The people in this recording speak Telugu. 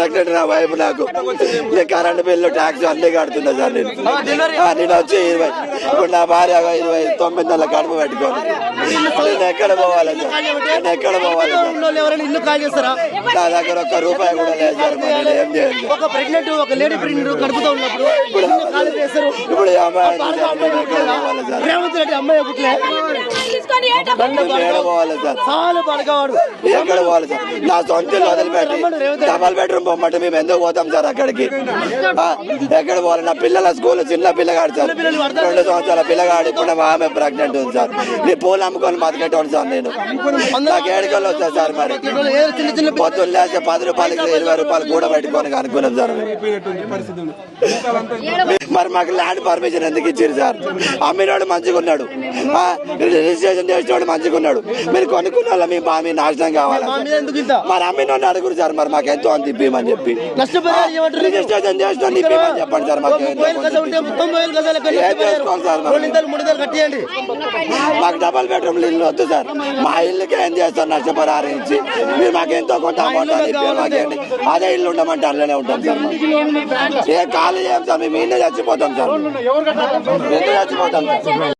ప్రెగ్నెంట్ నా వైఫ్ నాకు. కరెంట్ బిల్లు ట్యాక్స్ అన్ని కడుతున్నా సార్ నేను. నేను వచ్చి ఇరవై ఇప్పుడు నా భార్య ఇరవై తొమ్మిది నెలల కడుపు పెట్టుకోవాలి నేను ఎక్కడ పోవాలి సార్? నేను ఎక్కడ పోవాలి నా దగ్గర ఒక్క రూపాయి కూడా లేదు సార్ నేను ఏం చేయాలి ఒక ప్రెగ్నెంట్ ఒక లేడీ ప్రెగ్నెంట్ కడుపుతో ఉన్నప్పుడు ఇప్పుడు అమ్మాయి అమ్మాయి చాలా పడకవాడు. ఎక్కడ పోవాలి సార్? నా సొంత వదిలిపెట్టి డబల్ బెడ్రూమ్ పొమ్మంటే మేము ఎందుకు పోతాం సార్ అక్కడికి? ఎక్కడ పోవాలి? నా పిల్లల స్కూల్ చిన్న పిల్లగాడు సార్. రెండు సంవత్సరాల పిల్లగాడు ఇప్పుడు ఆమె ప్రెగ్నెంట్ ఉంది సార్. నీ పూలు అమ్ముకొని బతికేటోడు సార్ నేను. నాకు ఏడుకలు వస్తాయి సార్ మరి. పొద్దున్న లేస్తే పది రూపాయలకి ఇరవై రూపాయలు కూడా పెట్టుకొని అనుకున్నాం సార్ మరి మాకు ల్యాండ్ పర్మిషన్ ఎందుకు ఇచ్చారు సార్? అమ్మినాడు మంచిగా ఉన్నాడు ఆ, రిజిస్ట్రేషన్ చేసినవాడు మంచిగా ఉన్నాడు. మీరు కొనుక్కున్న మీ మా మీ నాశనం కావాలి? మరి అమ్మినోడిని అడుగురు సార్ మరి మాకు ఎంతో అంత ఇప్పమని చెప్పి. రిజిస్ట్రేషన్ చేసిన ఇప్పమని చెప్పండి సార్ మాకు మాకు డబల్ బెడ్రూమ్ ఇల్లు వద్దు సార్. మా ఇల్లుకి ఏం చేస్తారు? నష్టపరిహారం ఇచ్చి. మీరు మాకు ఎంతో కొంత అమౌంట్ అని అదే ఇల్లు ఉండమంటే అందులోనే ఉంటాం సార్. ఏ ఖాళీ చేయం సార్? మేము ఇన్నే చచ్చిపోతాం సార్. ఎందుకు చచ్చిపోతాం సార్.